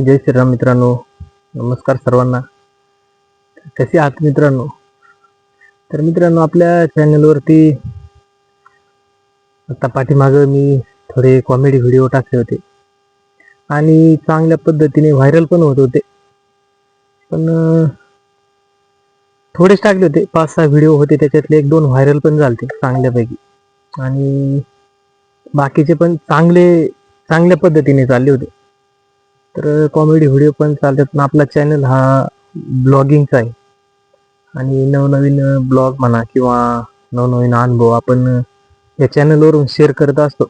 जय श्रीराम मित्रांनो. नमस्कार सर्वांना. कसे आहात मित्रांनो? तर मित्रांनो आपल्या चॅनलवरती आता पाठीमागं मी थोडे कॉमेडी व्हिडिओ टाकले होते. आणि चांगल्या पद्धतीने व्हायरल पण होत होते. पण थोडेच टाकले होते. पाच सहा व्हिडिओ होते त्याच्यातले एक दोन व्हायरल पण झालते चांगल्यापैकी. आणि बाकीचे पण चांगले चांगल्या पद्धतीने चालले होते. तर कॉमेडी व्हिडिओ पण चालतात. पण आपला चॅनल हा ब्लॉगिंगचा आहे. आणि नवनवीन ब्लॉग म्हणा किंवा नवनवीन अनुभव आपण या चॅनलवरून शेअर करत असतो.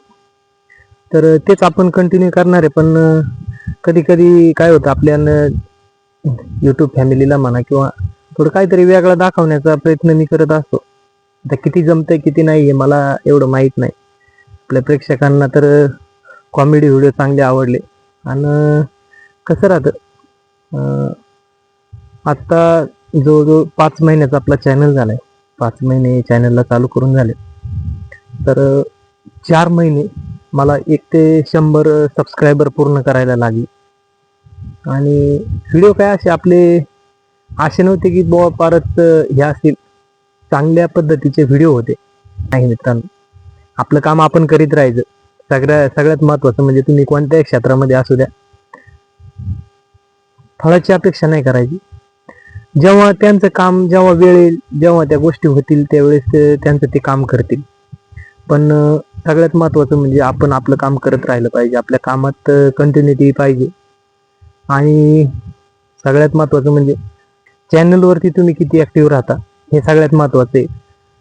तर तेच आपण कंटिन्यू करणार आहे. पण कधी कधी काय होतं आपल्या यूट्यूब फॅमिलीला म्हणा किंवा थोडं काहीतरी वेगळा दाखवण्याचा प्रयत्न मी करत असतो. आता किती जमतंय किती नाही आहे मला एवढं माहीत नाही. आपल्या प्रेक्षकांना तर कॉमेडी व्हिडिओ चांगले आवडले. आणि कसं राहतं? आत्ता जवळजवळ पाच महिन्याचा आपला चॅनल झालाय. पाच महिने चॅनलला चालू करून झाले. तर चार महिने मला एक ते शंभर सबस्क्रायबर पूर्ण करायला लागले. आणि व्हिडिओ काय असे आपले असे नव्हते की बुवा परत हे असतील. चांगल्या पद्धतीचे व्हिडिओ होते. नाही मित्रांनो आपलं काम आपण करीत राहायचं. सगळ्या सगळ्यात महत्वाचं म्हणजे तुम्ही कोणत्याही क्षेत्रामध्ये असू द्या. फळाची अपेक्षा नाही करायची. जेव्हा त्यांचं काम जेव्हा वेळ येईल जेव्हा त्या गोष्टी होतील त्यावेळेस त्यांचं ते काम करतील. पण सगळ्यात महत्वाचं म्हणजे आपण आपलं काम करत राहिलं पाहिजे. आपल्या कामात कंटिन्युटी पाहिजे. आणि सगळ्यात महत्वाचं म्हणजे चॅनलवरती तुम्ही किती ऍक्टिव्ह राहता हे सगळ्यात महत्वाचं आहे.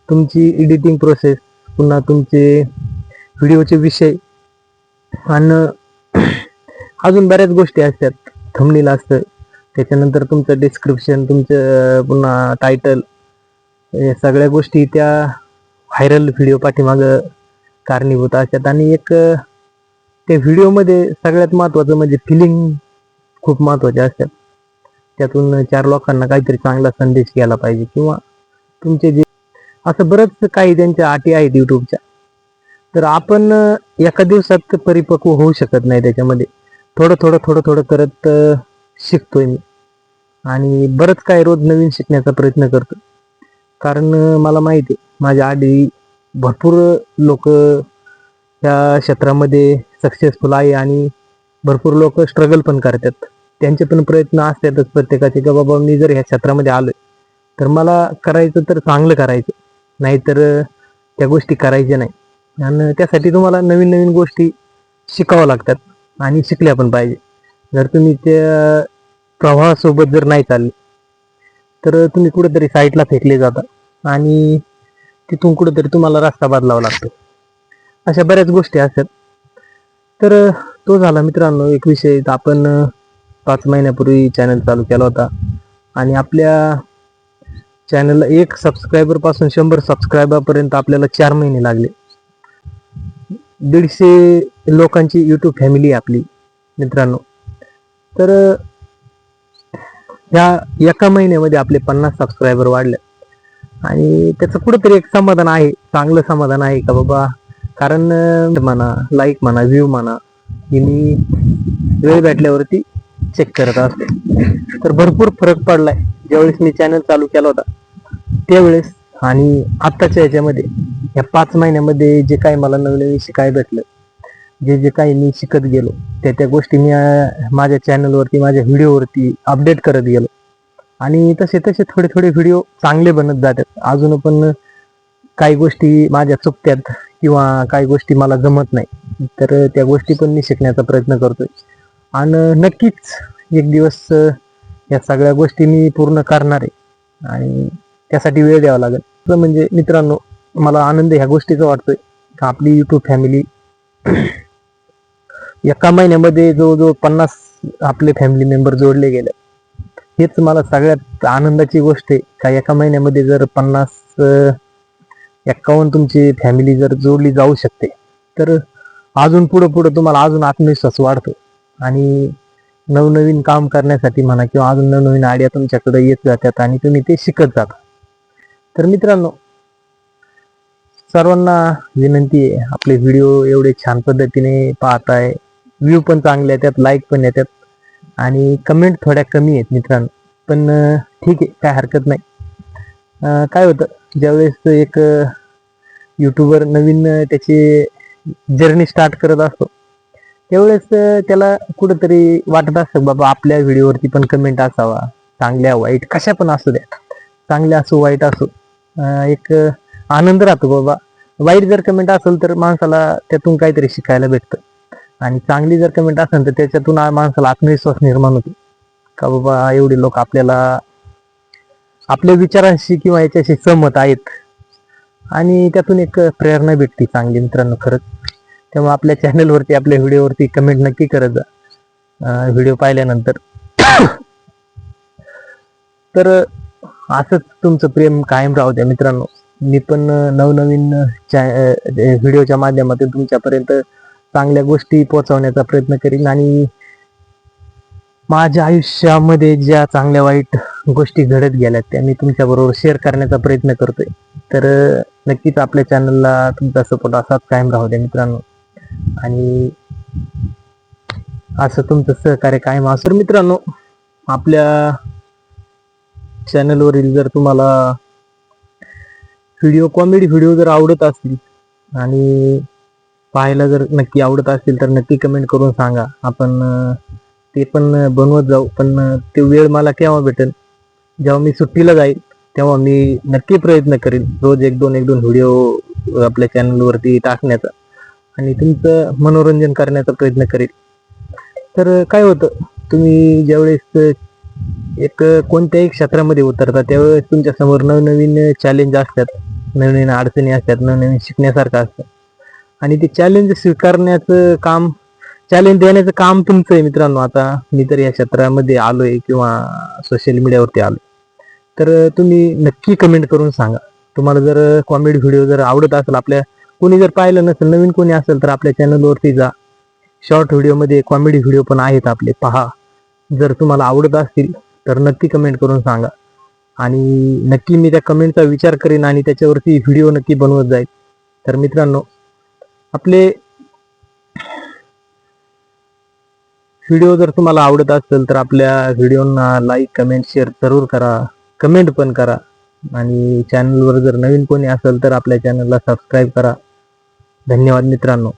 तुमची एडिटिंग प्रोसेस पुन्हा तुमचे व्हिडिओचे विषय आणि अजून बऱ्याच गोष्टी असतात. थंबनेल असतं त्याच्यानंतर तुमचं डिस्क्रिप्शन तुमचं पुन्हा टायटल सगळ्या गोष्टी त्या व्हायरल व्हिडिओ पाठीमागं कारणीभूत असतात. आणि एक त्या व्हिडिओमध्ये सगळ्यात महत्त्वाचं म्हणजे फिलिंग खूप महत्त्वाचे असतात. त्यातून चार लोकांना काहीतरी चांगला संदेश गेला पाहिजे किंवा तुमचे जे असं बरंच काही त्यांच्या अटी आहेत युट्यूबच्या तर आपण एका दिवसात परिपक्व होऊ शकत नाही त्याच्यामध्ये. थोडं थोडं थोडं थोडं करत शिकतोय मी. आणि बरंच काय रोज नवीन शिकण्याचा प्रयत्न करतो कारण मला माहिती आहे माझ्या आधी भरपूर लोक या क्षेत्रामध्ये सक्सेसफुल आहे आणि भरपूर लोक स्ट्रगल पण करतात. त्यांचे पण प्रयत्न असतातच प्रत्येकाचे की बाबा मी जर ह्या क्षेत्रामध्ये आलोय तर मला करायचं तर चांगलं करायचं. नाहीतर त्या गोष्टी करायच्या नाही. आणि त्यासाठी तुम्हाला नवीन नवीन गोष्टी शिकाव्या लागतात. आणि शिकल्या पण पाहिजे. जर तुम्ही त्या प्रवाहासोबत जर नाही चालले तर तुम्ही कुठेतरी साईडला फेकले जाता आणि तिथून कुठेतरी तुम्हाला रस्ता बदलावा लागतो. अशा बऱ्याच गोष्टी असतात. तर तो झाला मित्रांनो एक विषय. तर आपण पाच महिन्यापूर्वी चॅनल चालू केला होता आणि आपल्या चॅनलला एक सबस्क्रायबरपासून शंभर सबस्क्रायबरपर्यंत आपल्याला चार महिने लागले. दीडशे लोकांची यूट्यूब फॅमिली आहे आपली मित्रांनो. तर ह्या एका महिन्यामध्ये आपले पन्नास सबस्क्रायबर वाढले. आणि त्याचं कुठंतरी एक समाधान आहे चांगलं समाधान आहे का बाबा? कारण म्हणा लाईक म्हणा व्ह्यू म्हणा हे मी वेळ भेटल्यावरती चेक करत असतो. तर भरपूर फरक पडलाय. ज्यावेळेस मी चॅनल चालू केला होता त्यावेळेस आणि आत्ताच्या याच्यामध्ये या पाच महिन्यामध्ये जे काही मला नवीन शिकाय भेटलं जे जे काही मी शिकत गेलो त्या त्या गोष्टी मी माझ्या चॅनलवरती माझ्या व्हिडिओवरती अपडेट करत गेलो. आणि तसे तसे थोडे थोडे व्हिडिओ चांगले बनत जातात. अजून पण काही गोष्टी माझ्या चुकत्यात किंवा काही गोष्टी मला जमत नाही तर त्या गोष्टी पण मी शिकण्याचा प्रयत्न करतोय. आणि नक्कीच एक दिवस या सगळ्या गोष्टी मी पूर्ण करणार आहे. आणि त्यासाठी वेळ द्यावा लागेल. तर म्हणजे मित्रांनो मला आनंद ह्या गोष्टीचा वाटतोय. का आपली युट्यूब फॅमिली एका महिन्यामध्ये जवळजवळ पन्नास आपले फॅमिली मेंबर जोडले गेले. हेच मला सगळ्यात आनंदाची गोष्ट आहे. का एका महिन्यामध्ये जर पन्नास एकावन्न एक्कावन्न तुमची फॅमिली जर जोडली जाऊ शकते तर अजून पुढं पुढं तुम्हाला अजून आत्मविश्वास वाढतो. आणि नवनवीन काम करण्यासाठी म्हणा किंवा अजून नवनवीन आयडिया तुमच्याकडे येत जातात आणि तुम्ही ते शिकत जाता. तर मित्रांनो सर्वांना विनंती आहे आपले व्हिडिओ एवढे छान पद्धतीने पाहताय. व्ह्यू पण चांगले येतात लाईक पण येतात. आणि कमेंट थोड्या कमी आहेत मित्रांनो. पण ठीक आहे काय हरकत नाही. काय होतं ज्यावेळेस एक युट्यूबर नवीन त्याची जर्नी स्टार्ट करत असतो त्यावेळेस त्याला कुठंतरी वाटत असतं बाबा आपल्या व्हिडिओवरती पण कमेंट असावा. चांगल्या वाईट कशा पण असू द्या. चांगल्या असो वाईट असो. एक आनंद राहतो बाबा. वाईट जर कमेंट असेल तर माणसाला त्यातून काहीतरी शिकायला भेटतं. आणि चांगली जर कमेंट असेल तर त्याच्यातून माणसाला आत्मविश्वास निर्माण होतो. का बाबा एवढे लोक आपल्याला आपल्या विचारांशी किंवा याच्याशी सहमत आहेत. आणि त्यातून एक प्रेरणा भेटते चांगली मित्रांनो खरंच. त्यामुळे आपल्या चॅनलवरती आपल्या व्हिडिओवरती कमेंट नक्की करत जा. व्हिडिओ पाहिल्यानंतर. तर असंच तुमचं प्रेम कायम राहू द्या मित्रांनो. मी पण नवनवीन नवनवीन व्हिडिओच्या माध्यमातून तुमच्यापर्यंत चांगल्या गोष्टी पोहोचवण्याचा प्रयत्न करीन आणि माझ्या आयुष्यामध्ये ज्या चांगल्या वाईट गोष्टी घडत गेल्या त्या मी तुमच्याबरोबर शेअर करण्याचा प्रयत्न करतोय. तर नक्कीच आपल्या चॅनलला तुमचा सपोर्ट असाच कायम राहू द्या मित्रांनो. आणि असं तुमचं सहकार्य कायम असं. मित्रांनो आपल्या चॅनलवरील जर तुम्हाला व्हिडिओ कॉमेडी व्हिडिओ जर आवडत असतील आणि पाहायला जर नक्की आवडत असतील तर नक्की कमेंट करून सांगा. आपण ते पण बनवत जाऊ. पण ते वेळ मला केव्हा भेटेल? जेव्हा मी सुट्टीला जाईल तेव्हा मी नक्की प्रयत्न करेन रोज एक दोन एक दोन व्हिडिओ आपल्या चॅनलवरती टाकण्याचा. आणि तुमचं मनोरंजन करण्याचा प्रयत्न करेल तर काय होतं? तुम्ही ज्यावेळेस एक कोणत्याही क्षेत्रामध्ये उतरता त्यावेळेस तुमच्यासमोर नवनवीन चॅलेंज असतात. नवीन अडचणी असतात नवनवीन शिकण्यासारखं असतं. आणि ते चॅलेंज स्वीकारण्याचं काम चॅलेंज देण्याचं काम तुमचं आहे मित्रांनो. आता मी तर या क्षेत्रामध्ये आलोय किंवा सोशल मीडियावरती आलोय. तर तुम्ही नक्की कमेंट करून सांगा. तुम्हाला जर कॉमेडी व्हिडिओ जर आवडत असेल आपल्या कोणी जर पाहिलं नसेल नवीन कोणी असेल तर आपल्या चॅनलवरती जा. शॉर्ट व्हिडिओमध्ये कॉमेडी व्हिडिओ पण आहेत आपले. पहा. जर तुम्हाला आवडत असतील तर नक्की कमेंट करून सांगा. आणि नक्की मी त्या कमेंटचा विचार करेन आणि त्याच्यावरती व्हिडिओ नक्की बनवत जाईल. तर मित्रांनो आपले व्हिडिओ जर तुम्हाला आवडत असेल तर आपल्या व्हिडिओना लाईक कमेंट शेअर जरूर करा. कमेंट पण करा. आणि चॅनलवर जर नवीन कोणी असेल तर आपल्या चॅनलला सबस्क्राईब करा. धन्यवाद मित्रांनो.